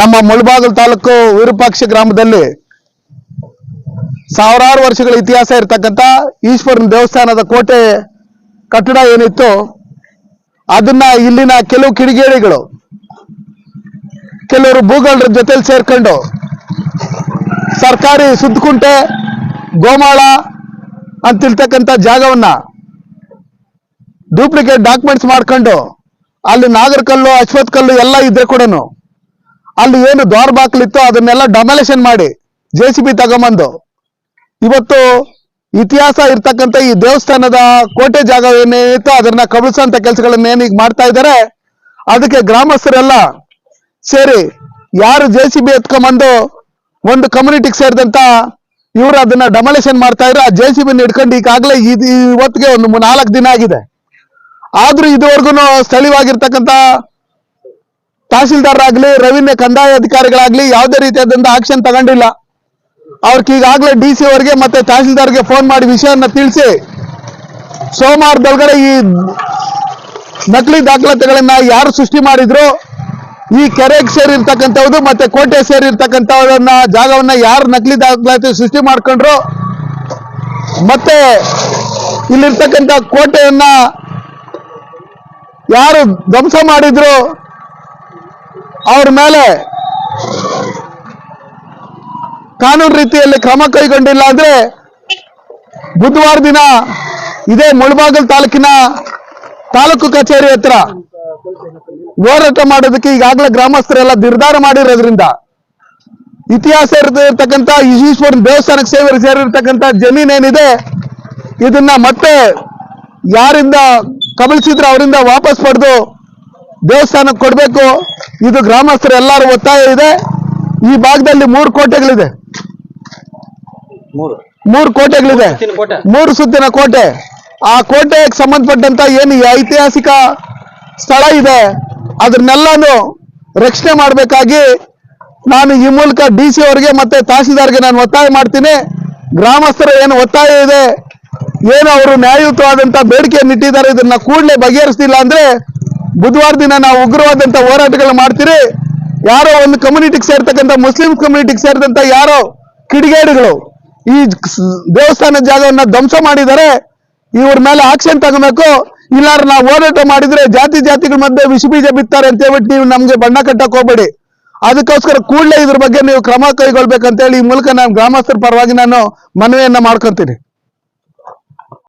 ನಮ್ಮ ಮುಳಬಾಗಿಲು ತಾಲೂಕು ವಿರೂಪಾಕ್ಷ ಗ್ರಾಮದಲ್ಲಿ ಸಾವಿರಾರು ವರ್ಷಗಳ ಇತಿಹಾಸ ಇರತಕ್ಕಂತ ಈಶ್ವರನ ದೇವಸ್ಥಾನದ ಕೋಟೆ ಕಟ್ಟಡ ಏನಿತ್ತು ಅದನ್ನ ಇಲ್ಲಿನ ಕೆಲವು ಕಿಡಿಗೇಡಿಗಳು, ಕೆಲವರು ಭೂಗಳರ ಜೊತೆಲಿ ಸೇರ್ಕೊಂಡು ಸರ್ಕಾರಿ ಸುತ್ತಕುಂಟೆ, ಗೋಮಾಳ ಅಂತಿರ್ತಕ್ಕಂಥ ಜಾಗವನ್ನ ಡೂಪ್ಲಿಕೇಟ್ ಡಾಕ್ಯುಮೆಂಟ್ಸ್ ಮಾಡ್ಕೊಂಡು ಅಲ್ಲಿ ನಾಗರಕಲ್ಲು ಅಶ್ವತ್ ಕಲ್ಲು ಎಲ್ಲ ಇದ್ರೆ ಕೂಡ ಅಲ್ಲಿ ಏನು ದ್ವಾರ ಬಾಕ್ಲಿತ್ತು ಅದನ್ನೆಲ್ಲ ಡಮಲೇಷನ್ ಮಾಡಿ ಜೆ ಸಿ ಬಿ ತಗೊಂಬಂದು. ಇವತ್ತು ಇತಿಹಾಸ ಇರ್ತಕ್ಕಂಥ ಈ ದೇವಸ್ಥಾನದ ಕೋಟೆ ಜಾಗ ಏನೇನಿತ್ತು ಅದನ್ನ ಕಬಳಿಸುವಂತ ಕೆಲಸಗಳನ್ನ ಏನೀಗ ಮಾಡ್ತಾ ಇದ್ದಾರೆ. ಅದಕ್ಕೆ ಗ್ರಾಮಸ್ಥರೆಲ್ಲ ಸೇರಿ ಯಾರು ಜೆ ಸಿ ಬಿ ಎತ್ಕೊಂಬಂದು ಒಂದು ಕಮ್ಯುನಿಟಿಗೆ ಸೇರಿದಂತ ಇವರು ಅದನ್ನ ಡಮಲೇಷನ್ ಮಾಡ್ತಾ ಇದ್ರು ಆ ಜೆ ಸಿ ಬಿನ ಹಿಡ್ಕೊಂಡು ಈಗಾಗಲೇ ಇವತ್ತಿಗೆ ಒಂದು ನಾಲ್ಕು ದಿನ ಆಗಿದೆ. ಆದ್ರೂ ಇದುವರೆಗೂ ಸ್ಥಳೀಯವಾಗಿರ್ತಕ್ಕಂಥ ತಹಸೀಲ್ದಾರ್ ರೆವಿನ್ಯೂ ಕಂದಾಯ ಅಧಿಕಾರಿಗಳಾಗ್ಲಿ ಯಾವುದೇ ರೀತಿಯಾದಂತ ಆಕ್ಷನ್ ತಗೊಂಡಿಲ್ಲ. ಅವ್ರಿಗೆ ಈಗಾಗಲೇ ಡಿ ಸಿ ಅವರಿಗೆ ಮತ್ತೆ ತಹಸೀಲ್ದಾರ್ಗೆ ಫೋನ್ ಮಾಡಿ ವಿಷಯನ ತಿಳಿಸಿ ಸೋಮವಾರದೊಳಗಡೆ ಈ ನಕಲಿ ದಾಖಲಾತಿಗಳನ್ನ ಯಾರು ಸೃಷ್ಟಿ ಮಾಡಿದ್ರು, ಈ ಕೆರೆಗೆ ಸೇರಿರ್ತಕ್ಕಂಥವ್ದು ಮತ್ತೆ ಕೋಟೆ ಸೇರಿರ್ತಕ್ಕಂಥವ್ರನ್ನ ಜಾಗವನ್ನ ಯಾರು ನಕಲಿ ದಾಖಲಾತಿ ಸೃಷ್ಟಿ ಮಾಡ್ಕೊಂಡ್ರು, ಮತ್ತೆ ಇಲ್ಲಿರ್ತಕ್ಕಂಥ ಕೋಟೆಯನ್ನ ಯಾರು ಧ್ವಂಸ ಮಾಡಿದ್ರು ಅವ್ರ ಮೇಲೆ ಕಾನೂನು ರೀತಿಯಲ್ಲಿ ಕ್ರಮ ಕೈಗೊಂಡಿಲ್ಲ ಅಂದ್ರೆ ಬುಧವಾರ ದಿನ ಇದೇ ಮುಳಬಾಗಲ್ ತಾಲೂಕಿನ ತಾಲೂಕು ಕಚೇರಿ ಹತ್ರ ಹೋರಾಟ ಮಾಡೋದಕ್ಕೆ ಈಗಾಗಲೇ ಗ್ರಾಮಸ್ಥರೆಲ್ಲ ನಿರ್ಧಾರ ಮಾಡಿರೋದ್ರಿಂದ ಇತಿಹಾಸ ಇರತಕ್ಕಂತ ಈಶ್ವರನ ದೇವಸ್ಥಾನಕ್ಕೆ ಸೇವೆ ಜಮೀನ್ ಏನಿದೆ, ಇದನ್ನ ಮತ್ತೆ ಯಾರಿಂದ ಕಬಳಿಸಿದ್ರು ಅವರಿಂದ ವಾಪಸ್ ಪಡೆದು ದೇವಸ್ಥಾನಕ್ಕೆ ಕೊಡಬೇಕು. ಇದು ಗ್ರಾಮಸ್ಥರು ಎಲ್ಲರ ಒತ್ತಾಯ ಇದೆ. ಈ ಭಾಗದಲ್ಲಿ ಮೂರು ಕೋಟೆಗಳಿದೆ. ಮೂರು? ಕೋಟೆಗಳಿದೆ. ಮೂರು ಸುತ್ತಿನ ಕೋಟೆ? ಆ ಕೋಟೆಗೆ ಸಂಬಂಧಪಟ್ಟಂತ ಏನು ಐತಿಹಾಸಿಕ ಸ್ಥಳ ಇದೆ ಅದನ್ನೆಲ್ಲಾನು ರಕ್ಷಣೆ ಮಾಡಬೇಕಾಗಿ ನಾನು ಈ ಮೂಲಕ ಡಿ ಸಿ ಅವರಿಗೆ ಮತ್ತೆ ತಹಸೀಲ್ದಾರ್ಗೆ ನಾನು ಒತ್ತಾಯ ಮಾಡ್ತೀನಿ. ಗ್ರಾಮಸ್ಥರ ಏನು ಒತ್ತಾಯ ಇದೆ ಏನು ಅವರು ನ್ಯಾಯಯುತವಾದಂತ ಬೇಡಿಕೆಯನ್ನು ಇಟ್ಟಿದ್ದಾರೆ, ಇದನ್ನ ಕೂಡಲೇ ಬಗೆಹರಿಸ್ತಿಲ್ಲ ಅಂದ್ರೆ ಬುಧವಾರ ದಿನ ನಾವು ಉಗ್ರವಾದಂತ ಹೋರಾಟಗಳು ಮಾಡ್ತೀರಿ. ಯಾರೋ ಒಂದು ಕಮ್ಯುನಿಟಿಗೆ ಸೇರ್ತಕ್ಕಂಥ ಮುಸ್ಲಿಂ ಕಮ್ಯುನಿಟಿಗೆ ಸೇರಿದಂತ ಯಾರೋ ಕಿಡಿಗೇಡಿಗಳು ಈ ದೇವಸ್ಥಾನ ಜಾಗವನ್ನ ಧ್ವಂಸ ಮಾಡಿದ್ದಾರೆ. ಇವ್ರ ಮೇಲೆ ಆಕ್ಷನ್ ತಗೋಬೇಕು. ಇಲ್ಲಾರ ನಾವು ಹೋರಾಟ ಮಾಡಿದ್ರೆ ಜಾತಿ ಜಾತಿಗಳ ಮಧ್ಯೆ ವಿಷ ಬೀಜ ಬಿತ್ತಾರೆ ಅಂತ ಹೇಳ್ಬಿಟ್ಟು ನೀವು ನಮ್ಗೆ ಬಣ್ಣ ಕಟ್ಟಕ್ ಹೋಗ್ಬೇಡಿ. ಅದಕ್ಕೋಸ್ಕರ ಕೂಡಲೇ ಇದ್ರ ಬಗ್ಗೆ ನೀವು ಕ್ರಮ ಕೈಗೊಳ್ಬೇಕಂತ ಹೇಳಿ ಈ ಮೂಲಕ ನಾನು ಗ್ರಾಮಸ್ಥರ ಪರವಾಗಿ ನಾನು ಮನವಿಯನ್ನ ಮಾಡ್ಕೊಂತೀನಿ.